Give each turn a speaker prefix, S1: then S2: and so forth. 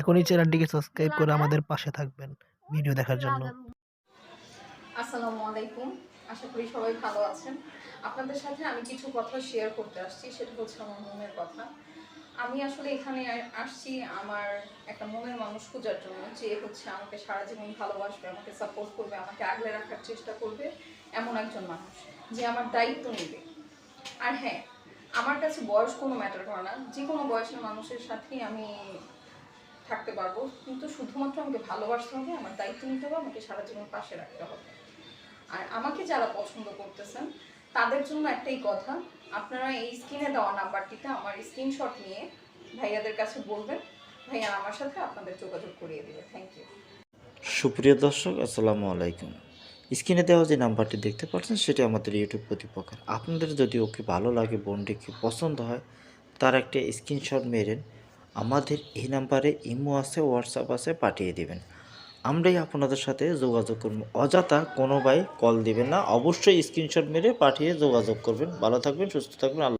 S1: এখনই চ্যানেলটিকে সাবস্ক্রাইব করে আমাদের পাশে থাকবেন ভিডিও দেখার জন্য।
S2: আসসালামু আলাইকুম। আশা করি সবাই ভালো আছেন। আপনাদের সাথে আমি কিছু কথা শেয়ার করতে আসছি সেটা হচ্ছে আমার মনের কথা। আমি আসলে এখানে আসছি আমার একটা মনের মানুষ খোঁজার জন্য যে হচ্ছে আমাকে সারা জীবন ভালোবাসবে আমাকে সাপোর্ট করবে আমাকে আগলে রাখার চেষ্টা করবে এমন একজন মানুষ যে আমার দায়িত্ব নেবে। আর হ্যাঁ আমার কাছে বয়স কোনো ম্যাটার করে না। যে কোনো বয়সের মানুষের সাথেই আমি থাকতে পারব। কিন্তু শুধুমাত্র আমাকে ভালোবাসতে হবে, আমার দায়িত্ব নিতে হবে, আমাকে সারা জীবন পাশে রাখতে হবে। আর আমাকে যারা পছন্দ করতেছেন, তাদের জন্য একটাই কথা, আপনারা এই স্ক্রিনে দেওয়া নাম্বারটিতে আমার স্ক্রিনশট নিয়ে ভাইয়াদের কাছে বলবেন, ভাইয়া আমার সাথে আপনাদের যোগাযোগ করিয়ে দেবে। থ্যাংক ইউ
S3: সুপ্রিয় দর্শক, আসসালামু আলাইকুম। স্ক্রিনে দেওয়া যে নাম্বারটি দেখতে পাচ্ছেন, সেটি আমাদের ইউটিউব প্রতিপক্ষের। আপনাদের যদি ওকে ভালো লাগে বোনটি বোনটিকে পছন্দ হয়, তার একটা স্ক্রিনশট মেরেন আমাদের এই নাম্বারে ইমো আছে হোয়াটসঅ্যাপ আছে, পাঠিয়ে দেবেন। আমরাই আপনাদের সাথে যোগাযোগ করব। অযথা কোনো ভাই কল দিবেন না। অবশ্যই স্ক্রিনশট মেরে পাঠিয়ে যোগাযোগ করবেন। ভালো থাকবেন, সুস্থ থাকবেন। আল্লাহ